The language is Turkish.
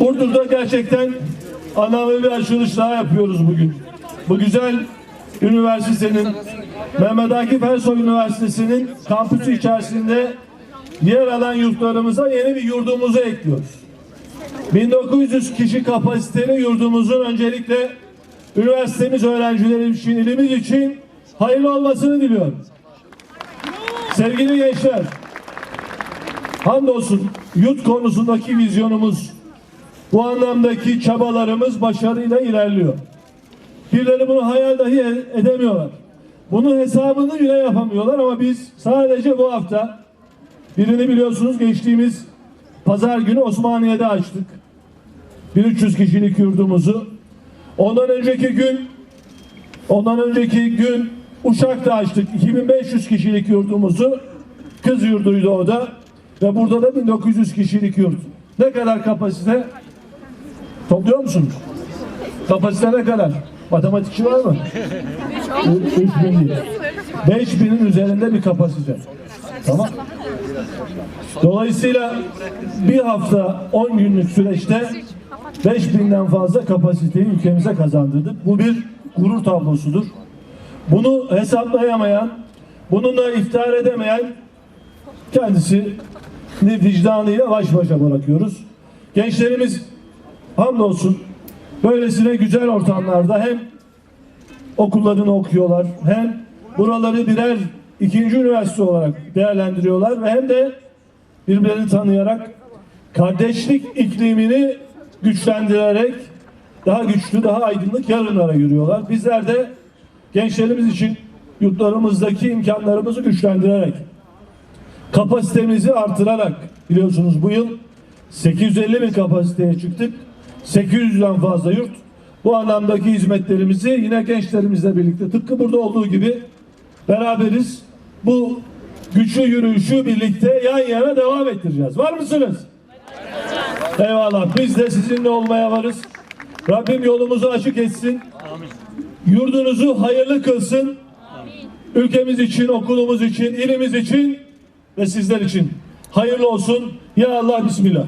Burdur'da gerçekten anlamlı bir açılış daha yapıyoruz bugün. Bu güzel üniversitenin Mehmet Akif Ersoy Üniversitesi'nin kampüsü içerisinde yer alan yurtlarımıza yeni bir yurdumuzu ekliyoruz. 1900 kişi kapasiteli yurdumuzun öncelikle üniversitemiz öğrencileri için, ilimiz için hayırlı olmasını diliyorum. Sevgili gençler, hamdolsun yurt konusundaki vizyonumuz, bu anlamdaki çabalarımız başarıyla ilerliyor. Birileri bunu hayal dahi e- edemiyorlar. Bunun hesabını bile yapamıyorlar ama biz sadece bu hafta birini biliyorsunuz geçtiğimiz pazar günü Osmaniye'de açtık. 1300 kişilik yurdumuzu. Ondan önceki gün ondan önceki gün Uşak'ta açtık 2500 kişilik yurdumuzu. Kız yurduydu o da. Ve burada da 1900 kişilik yurt. Ne kadar kapasite? Topluyor musunuz? Kapasite ne kadar? Matematikçi var mı? 3000 değil. 5000'in üzerinde bir kapasite. Tamam. Dolayısıyla bir hafta 10 günlük süreçte 5000'den fazla kapasiteyi ülkemize kazandırdık. Bu bir gurur tablosudur. Bunu hesaplayamayan, bununla iftihar edemeyen kendisi vicdanıyla baş başa bırakıyoruz. Gençlerimiz hamdolsun böylesine güzel ortamlarda hem okullarını okuyorlar hem buraları birer ikinci üniversite olarak değerlendiriyorlar ve hem de birbirlerini tanıyarak kardeşlik iklimini güçlendirerek daha güçlü, daha aydınlık yarınlara yürüyorlar. Bizler de gençlerimiz için yurtlarımızdaki imkanlarımızı güçlendirerek kapasitemizi artırarak biliyorsunuz bu yıl 850 bin kapasiteye çıktık. 800'den fazla yurt. Bu anlamdaki hizmetlerimizi yine gençlerimizle birlikte tıpkı burada olduğu gibi beraberiz. Bu güçlü yürüyüşü birlikte yan yana devam ettireceğiz. Var mısınız? Eyvallah. Biz de sizinle olmaya varız. Rabbim yolumuzu açık etsin. Yurdunuzu hayırlı kılsın. Ülkemiz için, okulumuz için, ilimiz için ve sizler için. Hayırlı olsun. Ya Allah Bismillah.